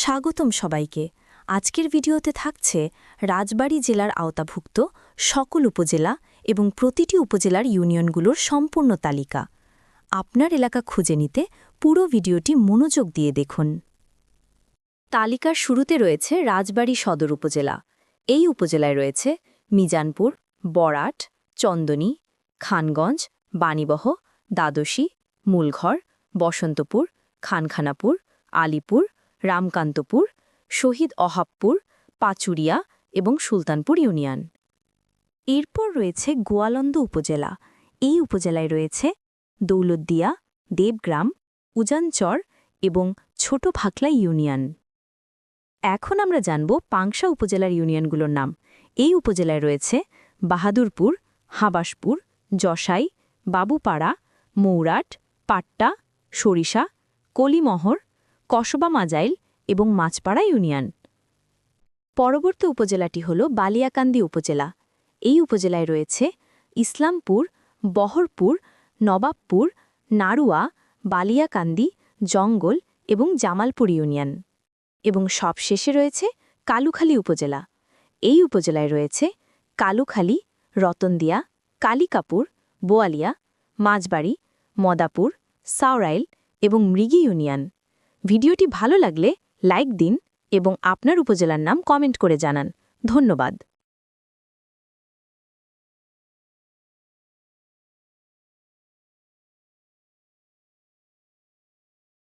স্বাগতম সবাইকে। আজকের ভিডিওতে থাকছে রাজবাড়ী জেলার আওতাভুক্ত সকল উপজেলা এবং প্রতিটি উপজেলার ইউনিয়নগুলোর সম্পূর্ণ তালিকা। আপনার এলাকা খুঁজে নিতে পুরো ভিডিওটি মনোযোগ দিয়ে দেখুন। তালিকার শুরুতে রয়েছে রাজবাড়ী সদর উপজেলা। এই উপজেলায় রয়েছে মিজানপুর, বরাট, চন্দনী, খানগঞ্জ, বাণীবহ, দ্বাদশী, মূলঘর, বসন্তপুর, খানখানাপুর, আলিপুর রামকান্তপুর, শহীদ অহাবপুর, পাচুরিয়া এবং সুলতানপুর ইউনিয়ন। এরপর রয়েছে গোয়ালন্দ উপজেলা। এই উপজেলায় রয়েছে দৌলতদিয়া, দেবগ্রাম, উজানচর এবং ছোট ভাকলা ইউনিয়ন। এখন আমরা জানব পাংশা উপজেলার ইউনিয়নগুলোর নাম। এই উপজেলায় রয়েছে বাহাদুরপুর, হাবাসপুর জসাই বাবুপাড়া, মৌরাট, পাট্টা, সরিষা, কলিমহর কসবা মাজাইল এবং মাছপাড়া ইউনিয়ন। পরবর্তী উপজেলাটি হল বালিয়াকান্দি উপজেলা। এই উপজেলায় রয়েছে ইসলামপুর, বহরপুর, নবাবপুর, নাড়ুয়া, বালিয়াকান্দি, জঙ্গল এবং জামালপুর ইউনিয়ন। এবং সবশেষে রয়েছে কালুখালী উপজেলা। এই উপজেলায় রয়েছে কালুখালী, রতনদিয়া, কালিকাপুর, বোয়ালিয়া, মাঝবাড়ি, মদাপুর, সাওরাইল এবং মৃগী ইউনিয়ন। ভিডিওটি ভালো লাগলে লাইক দিন এবং আপনার উপজেলার নাম কমেন্ট করে জানান। ধন্যবাদ।